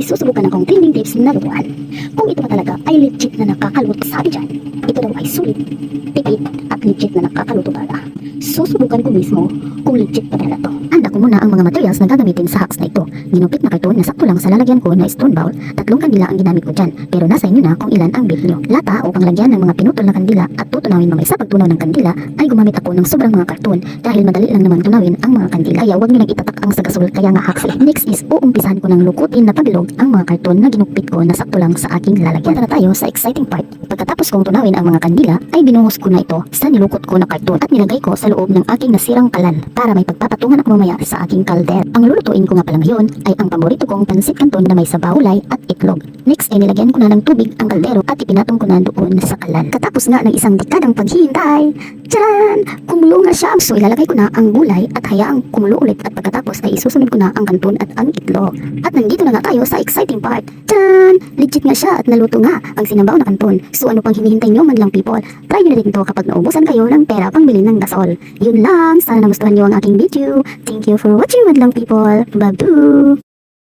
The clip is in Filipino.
may susubukan akong trending tips na lutuan. Kung ito pa talaga ay legit na nakakaluto sabi dyan, ito daw ay sulit, tipid at legit na nakakaluto talaga. Susubukan ko mismo kung legit pa talaga to. Handa ko muna ang mga materials na gagamitin sa hacks na ito. Ginupit na karton na sakto lang sa lalagyan ko na stone bowl, tatlong kandila ang ginamit ko dyan. Pero nasa inyo na kung ilan ang bill nyo. Lata upang lagyan ng mga pinutol na kandila at tutunawin mamay sa pagtunaw ng kandila ay gumamit ako ng sobrang mga karton dahil madali lang naman tunawin ang mga kandila. Kaya huwag nyo lang itatak ang sagasol kaya nga hacks eh. Next is uumpisahan ko ng lukutin na pabilog ang mga karton na ginupit ko na sakto lang sa aking lalagyan. Punta na tayo sa exciting part. Pagkatapos kong tunawin ang mga kandila ay binuhos ko na ito sa nilukot ko na karton at nilagay ko sa loob ng aking nasirang kalan para may pagpapatungan ako mamaya sa aking kalder. Ang lulutuin ko nga pala ngayon ay ang paborito kong pansit canton na may sabawlay at itlog. Next ay nilagyan ko na ng tubig ang kaldero at ipinatong ko na doon sa kalan. Katapos nga ng isang dekadang paghihintay, Tcharan! Kumulo nga siya. So ilalagay ko na ang gulay at hayaang kumulo ulit at pagkatapos ay isusunod ko na ang kanton at ang itlog. At nandito na nga tayo sa exciting part. Tcharan! Legit nga siya at naluto nga ang sinambaw na kanton. So ano pang hinihintay nyo man lang people? Try nyo na rin ito kapag naubusan kayo ng pera pambili ng gasol. Yun lang. Sana nagustuhan nyo ang aking video. Thank you for watching madlang people. Babu!